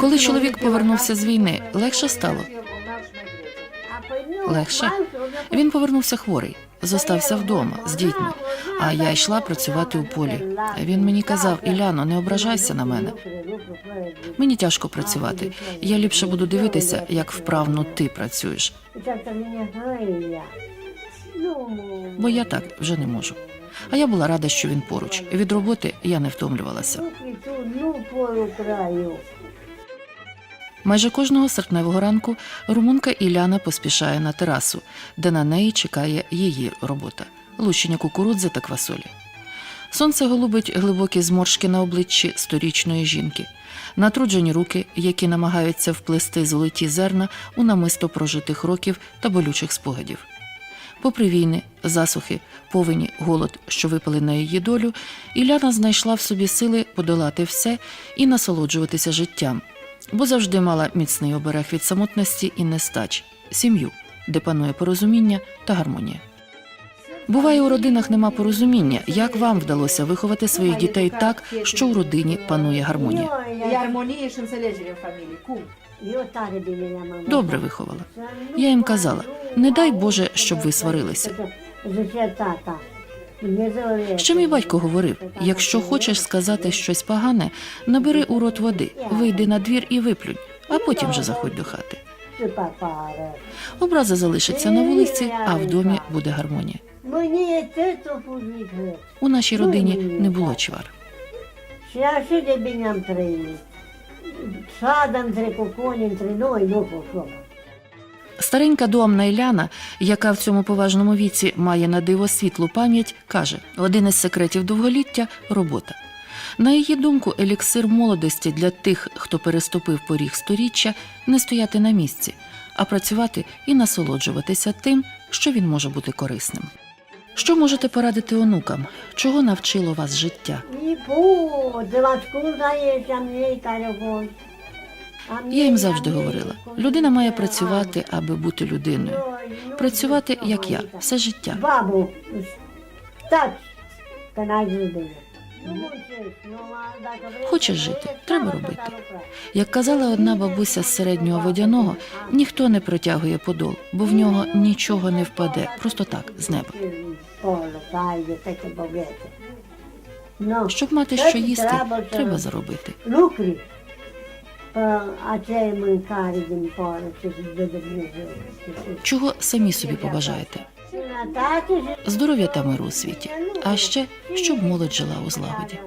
Коли чоловік повернувся з війни, легше стало. Легше. Він повернувся хворий, зостався вдома з дітьми. А я йшла працювати у полі. Він мені казав: Іляно, не ображайся на мене. Мені тяжко працювати. Я ліпше буду дивитися, як вправно ти працюєш, бо я так вже не можу. А я була рада, що він поруч. Від роботи я не втомлювалася. Майже кожного серпневого ранку румунка Іляна поспішає на терасу, де на неї чекає її робота лущення кукурудзи та квасолі. Сонце голубить глибокі зморшки на обличчі сторічної жінки, натруджені руки, які намагаються вплести золоті зерна у намисто прожитих років та болючих спогадів. Попри війни, засухи, повені, голод, що випали на її долю, Іляна знайшла в собі сили подолати все і насолоджуватися життям, бо завжди мала міцний оберег від самотності і нестач сім'ю, де панує порозуміння та гармонія. Буває, у родинах нема порозуміння, як вам вдалося виховати своїх дітей так, що у родині панує гармонія. Добре виховала. Я їм казала: не дай Боже, щоб ви сварилися. Ще мій батько говорив: якщо хочеш сказати щось погане, набери у рот води, вийди на двір і виплюнь, а потім вже заходь до хати. Образа залишиться на вулиці, а в домі буде гармонія. У нашій родині не було чвар. Și așa de bine am trăit. Șada între Старенька домна Іляна, яка в цьому поважному віці має на диво світлу пам'ять, каже: один із секретів довголіття робота. На її думку, еліксир молодості для тих, хто переступив поріг сторіччя, не стояти на місці, а працювати і насолоджуватися тим, що він може бути корисним. Що можете порадити онукам? Чого навчило вас життя? И pot, de la asculta ești Я їм завжди говорила: людина має працювати, аби бути людиною. Працювати, як я, все життя. Vrei Хочеш жити, треба робити. Як казала одна бабуся з середнього водяного, ніхто не протягує подол, бо в нього нічого не впаде, просто так, з неба. Ну, Щоб мати що їсти, треба заробити. Polă ce îți Dumnezeu. Чого самі собі побажаєте? Здоров'я та миру у світі, а ще щоб молодь жила у злагоді.